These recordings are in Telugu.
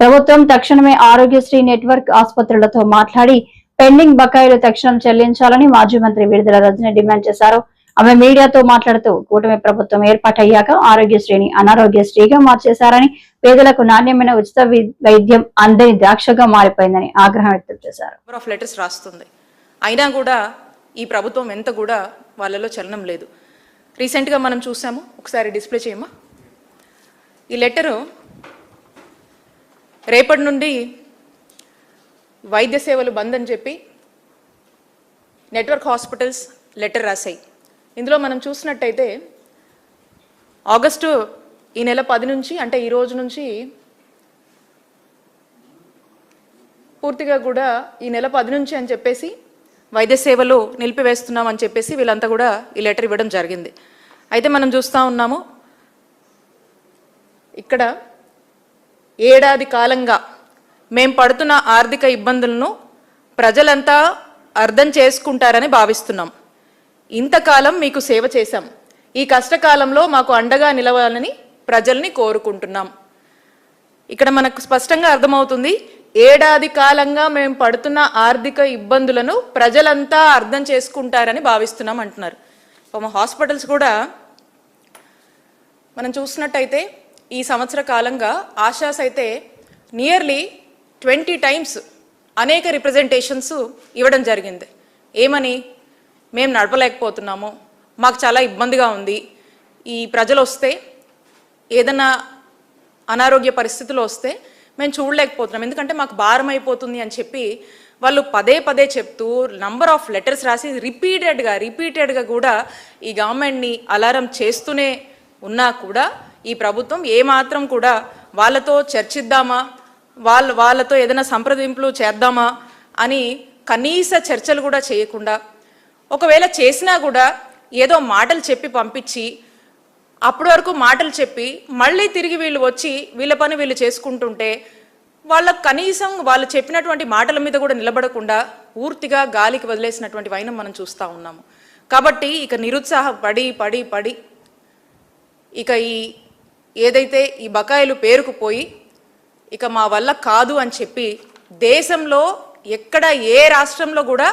ప్రభుత్వం తక్షణమే ఆరోగ్యశ్రీ నెట్వర్క్ ఆసుపత్రులతో మాట్లాడి పెండింగ్ బకాయిలు తక్షణం చెల్లించాలని మాజీ మంత్రి విడుదల రజని డిమాండ్ చేశారు. ఆమె మీడియాతో మాట్లాడుతూ కూటమి ప్రభుత్వం ఏర్పాటయ్యాక ఆరోగ్యశ్రీని అనారోగ్యశ్రీగా మార్చేశారని పేదలకు నాణ్యమైన ఉచిత వైద్యం అందని ద్రాక్షగా మారిపోయిందని ఆగ్రహం వ్యక్తం చేశారు. ఆఫ్ లెటర్స్ రాస్తుంది. అయినా కూడా ఈ ప్రభుత్వం ఎంత కూడా వాళ్ళలో చలనం లేదు. రీసెంట్గా మనం చూసాము. ఒకసారి డిస్ప్లే చేయమా ఈ లెటరు రేపటి నుండి వైద్య సేవలు బంద్ అని చెప్పి నెట్వర్క్ హాస్పిటల్స్ లెటర్ రాశాయి. ఇందులో మనం చూసినట్టయితే ఆగస్టు ఈ నెల పది నుంచి అంటే ఈ రోజు నుంచి పూర్తిగా కూడా ఈ నెల పది నుంచి అని చెప్పేసి వైద్య సేవలు నిలిపివేస్తున్నాం అని చెప్పేసి వీళ్ళంతా కూడా ఈ లెటర్ ఇవ్వడం జరిగింది. అయితే మనం చూస్తూ ఉన్నాము ఇక్కడ ఏడాది కాలంగా మేం పడుతున్న ఆర్థిక ఇబ్బందులను ప్రజలంతా అర్థం చేసుకుంటారని భావిస్తున్నాం. ఇంతకాలం మీకు సేవ చేశాం. ఈ కష్టకాలంలో మాకు అండగా నిలవాలని ప్రజల్ని కోరుకుంటున్నాం. ఇక్కడ మనకు స్పష్టంగా అర్థమవుతుంది ఏడాది కాలంగా మేము పడుతున్న ఆర్థిక ఇబ్బందులను ప్రజలంతా అర్థం చేసుకుంటారని భావిస్తున్నాం అంటున్నారు. హాస్పిటల్స్ కూడా మనం చూసినట్టయితే ఈ సంవత్సర కాలంగా ఆశాస్ అయితే నియర్లీ ట్వంటీ టైమ్స్ అనేక రిప్రజెంటేషన్స్ ఇవ్వడం జరిగింది. ఏమని? మేము నడపలేకపోతున్నాము. మాకు చాలా ఇబ్బందిగా ఉంది. ఈ ప్రజలు వస్తే ఏదైనా అనారోగ్య పరిస్థితులు వస్తే మేము చూడలేకపోతున్నాం. ఎందుకంటే మాకు భారం అయిపోతుంది అని చెప్పి వాళ్ళు పదే పదే చెప్తూ నంబర్ ఆఫ్ లెటర్స్ రాసి రిపీటెడ్గా రిపీటెడ్గా కూడా ఈ గవర్నమెంట్ని అలారం చేస్తూనే ఉన్నా కూడా ఈ ప్రభుత్వం ఏమాత్రం కూడా వాళ్ళతో చర్చిద్దామా? వాళ్ళ వాళ్ళతో ఏదైనా సంప్రదింపులు చేద్దామా? అని కనీస చర్చలు కూడా చేయకుండా ఒకవేళ చేసినా కూడా ఏదో మాటలు చెప్పి పంపించి అప్పటి వరకు మాటలు చెప్పి మళ్ళీ తిరిగి వీళ్ళు వచ్చి వీళ్ళ పని వీళ్ళు చేసుకుంటుంటే వాళ్ళకు కనీసం వాళ్ళు చెప్పినటువంటి మాటల మీద కూడా నిలబడకుండా పూర్తిగా గాలికి వదిలేసినటువంటి వైనం మనం చూస్తూ ఉన్నాము. కాబట్టి ఇక నిరుత్సాహపడి పడి పడి ఇక ఈ ఏదైతే ఈ బకాయిలు పేరుకుపోయి ఇక మా వల్ల కాదు అని చెప్పి దేశంలో ఎక్కడ ఏ రాష్ట్రంలో కూడా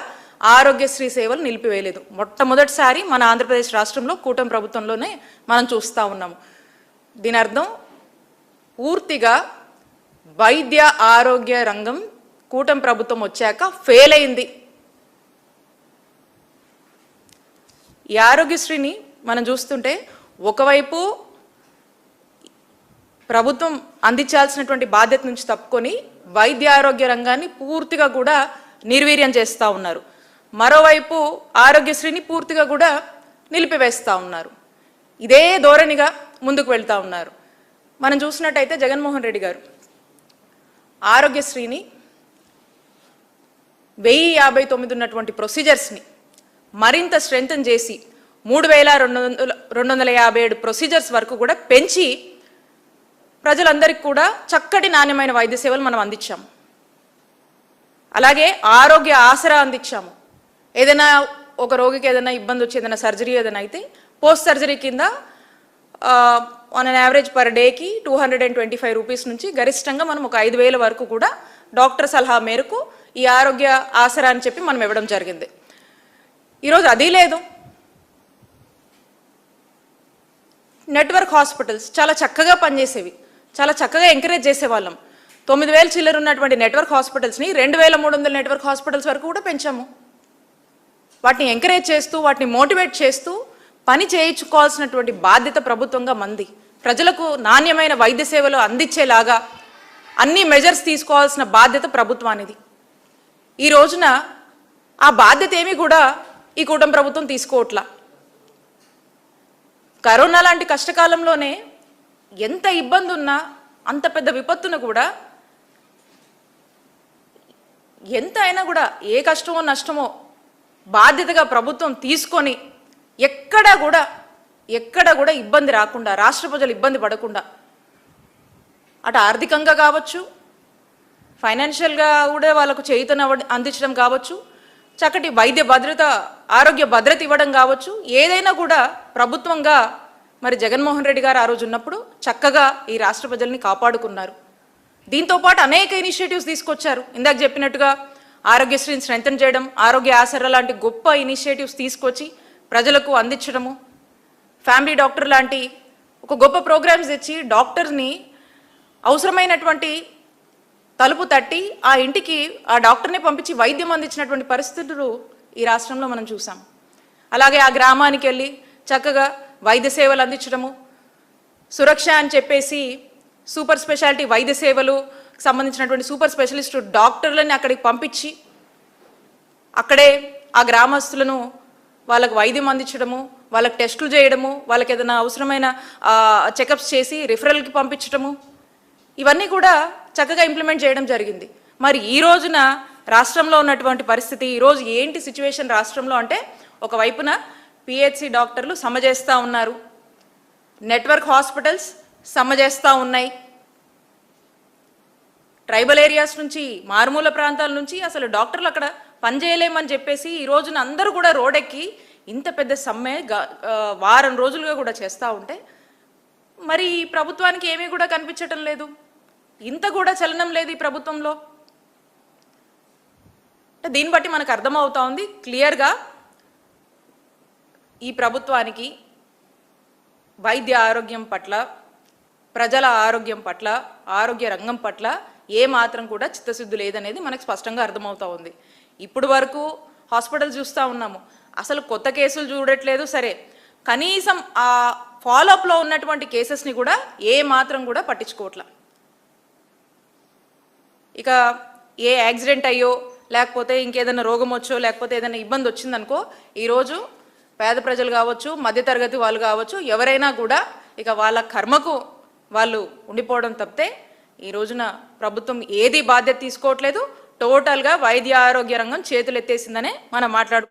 ఆరోగ్యశ్రీ సేవలు నిలిపివేయలేదు. మొట్టమొదటిసారి మన ఆంధ్రప్రదేశ్ రాష్ట్రంలో కూటమి ప్రభుత్వంలోనే మనం చూస్తూ ఉన్నాము. దీని అర్థం పూర్తిగా వైద్య ఆరోగ్య రంగం కూటమి ప్రభుత్వం వచ్చాక ఫెయిల్ అయింది. ఈ ఆరోగ్యశ్రీని మనం చూస్తుంటే ఒకవైపు ప్రభుత్వం అందించాల్సినటువంటి బాధ్యత నుంచి తప్పుకొని వైద్య ఆరోగ్య రంగాన్ని పూర్తిగా కూడా నిర్వీర్యం చేస్తూ ఉన్నారు. మరోవైపు ఆరోగ్యశ్రీని పూర్తిగా కూడా నిలిపివేస్తూ ఉన్నారు. ఇదే ధోరణిగా ముందుకు వెళ్తూ ఉన్నారు. మనం చూసినట్టయితే జగన్మోహన్ రెడ్డి గారు ఆరోగ్యశ్రీని వెయ్యి యాభై తొమ్మిది ఉన్నటువంటి ప్రొసీజర్స్ని మరింత స్ట్రెంగ్తన్ చేసి మూడు వేల రెండు వందల రెండు వందల యాభై ఏడు ప్రొసీజర్స్ వరకు కూడా పెంచి ప్రజలందరికీ కూడా చక్కటి నాణ్యమైన వైద్య సేవలు మనం అందించాము. అలాగే ఆరోగ్య ఆసరా అందించాము. ఏదైనా ఒక రోగికి ఏదైనా ఇబ్బంది వచ్చి ఏదైనా సర్జరీ ఏదైనా అయితే పోస్ట్ సర్జరీ కింద ఆన్ అన్ యావరేజ్ పర్ డేకి two hundred and twenty five rupees నుంచి గరిష్టంగా మనం ఒక ఐదు వేల వరకు కూడా డాక్టర్ సలహా మేరకు ఈ ఆరోగ్య ఆసరా అని చెప్పి మనం ఇవ్వడం జరిగింది. ఈరోజు అది లేదు. నెట్వర్క్ హాస్పిటల్స్ చాలా చక్కగా పనిచేసేవి. చాలా చక్కగా ఎంకరేజ్ చేసేవాళ్ళం. తొమ్మిది వేల చిల్లర ఉన్నటువంటి నెట్వర్క్ హాస్పిటల్స్ని రెండు వేల మూడు వందల నెట్వర్క్ హాస్పిటల్స్ వరకు కూడా పెంచాము. వాటిని ఎంకరేజ్ చేస్తూ వాటిని మోటివేట్ చేస్తూ పని చేయించుకోవాల్సినటువంటి బాధ్యత ప్రభుత్వంగా మంది. ప్రజలకు నాణ్యమైన వైద్య సేవలు అందించేలాగా అన్ని మెజర్స్ తీసుకోవాల్సిన బాధ్యత ప్రభుత్వానిది. ఈ రోజున ఆ బాధ్యత ఏమీ కూడా ఈ కూటమి ప్రభుత్వం తీసుకోవట్లా. కరోనా లాంటి కష్టకాలంలోనే ఎంత ఇబ్బంది ఉన్నా అంత పెద్ద విపత్తును కూడా ఎంత అయినా కూడా ఏ కష్టమో నష్టమో బాధ్యతగా ప్రభుత్వం తీసుకొని ఎక్కడా కూడా ఎక్కడ కూడా ఇబ్బంది రాకుండా రాష్ట్ర ప్రజలు ఇబ్బంది పడకుండా అటు ఆర్థికంగా కావచ్చు ఫైనాన్షియల్గా కూడా వాళ్ళకు చేయుతన అందించడం కావచ్చు చక్కటి వైద్య భద్రత ఆరోగ్య భద్రత ఇవ్వడం కావచ్చు ఏదైనా కూడా ప్రభుత్వంగా మరి జగన్మోహన్ రెడ్డి గారు ఆ రోజు ఉన్నప్పుడు చక్కగా ఈ రాష్ట్ర ప్రజల్ని కాపాడుకున్నారు. దీంతో పాటు అనేక ఇనిషియేటివ్స్ తీసుకొచ్చారు. ఇందాక చెప్పినట్టుగా ఆరోగ్యశ్రీని స్ట్రెంథన్ చేయడం ఆరోగ్య ఆసర లాంటి గొప్ప ఇనిషియేటివ్స్ తీసుకొచ్చి ప్రజలకు అందించడము ఫ్యామిలీ డాక్టర్ లాంటి ఒక గొప్ప ప్రోగ్రామ్స్ తెచ్చి డాక్టర్ని అవసరమైనటువంటి తలుపు తట్టి ఆ ఇంటికి ఆ డాక్టర్ని పంపించి వైద్యం అందించినటువంటి పరిస్థితులు ఈ రాష్ట్రంలో మనం చూసాం. అలాగే ఆ గ్రామానికి వెళ్ళి చక్కగా వైద్య సేవలు అందించడము సురక్ష అని చెప్పేసి సూపర్ స్పెషాలిటీ వైద్య సేవలు సంబంధించినటువంటి సూపర్ స్పెషలిస్ట్ డాక్టర్లని అక్కడికి పంపించి అక్కడే ఆ గ్రామస్తులను వాళ్ళకు వైద్యం అందించడము వాళ్ళకి టెస్టులు చేయడము వాళ్ళకి ఏదైనా అవసరమైన చెకప్స్ చేసి రిఫరల్కి పంపించడము ఇవన్నీ కూడా చక్కగా ఇంప్లిమెంట్ చేయడం జరిగింది. మరి ఈ రోజున రాష్ట్రంలో ఉన్నటువంటి పరిస్థితి ఈరోజు ఏంటి సిచ్యువేషన్ రాష్ట్రంలో అంటే ఒకవైపున పిహెచ్సి డాక్టర్లు సమజేస్తూ ఉన్నారు. నెట్వర్క్ హాస్పిటల్స్ సమజేస్తూ ఉన్నాయి. ట్రైబల్ ఏరియాస్ నుంచి మారుమూల ప్రాంతాల నుంచి అసలు డాక్టర్లు అక్కడ పనిచేయలేమని చెప్పేసి ఈ రోజున అందరూ కూడా రోడెక్కి ఇంత పెద్ద సమ్మె వారం రోజులుగా కూడా చేస్తూ ఉంటే మరి ఈ ప్రభుత్వానికి ఏమీ కూడా కనిపించటం లేదు. ఇంత కూడా చలనం లేదు ఈ ప్రభుత్వంలో. అంటే దీన్ని బట్టి మనకు అర్థమవుతా ఉంది. క్లియర్గా ఈ ప్రభుత్వానికి వైద్య ఆరోగ్యం పట్ల ప్రజల ఆరోగ్యం పట్ల ఆరోగ్య రంగం పట్ల ఏ మాత్రం కూడా చిత్తశుద్ధి లేదనేది మనకు స్పష్టంగా అర్థమవుతా ఉంది. ఇప్పుడు వరకు హాస్పిటల్ చూస్తూ ఉన్నాము. అసలు కొత్త కేసులు చూడట్లేదు సరే. కనీసం ఆ ఫాలోఅప్లో ఉన్నటువంటి కేసెస్ని కూడా ఏ మాత్రం కూడా పట్టించుకోవట్లా. ఇక ఏ యాక్సిడెంట్ అయ్యో లేకపోతే ఇంకేదైనా రోగం వచ్చో లేకపోతే ఏదైనా ఇబ్బంది వచ్చిందనుకో ఈరోజు పేద ప్రజలు కావచ్చు మధ్యతరగతి వాళ్ళు కావచ్చు ఎవరైనా కూడా ఇక వాళ్ళ కర్మకు వాళ్ళు ఉండిపోవడం తప్పితే ఈ రోజున ప్రభుత్వం ఏది బాధ్యత తీసుకోవట్లేదు. టోటల్గా వైద్య ఆరోగ్య రంగం చేతులు ఎత్తేసిందనే మనం మాట్లాడు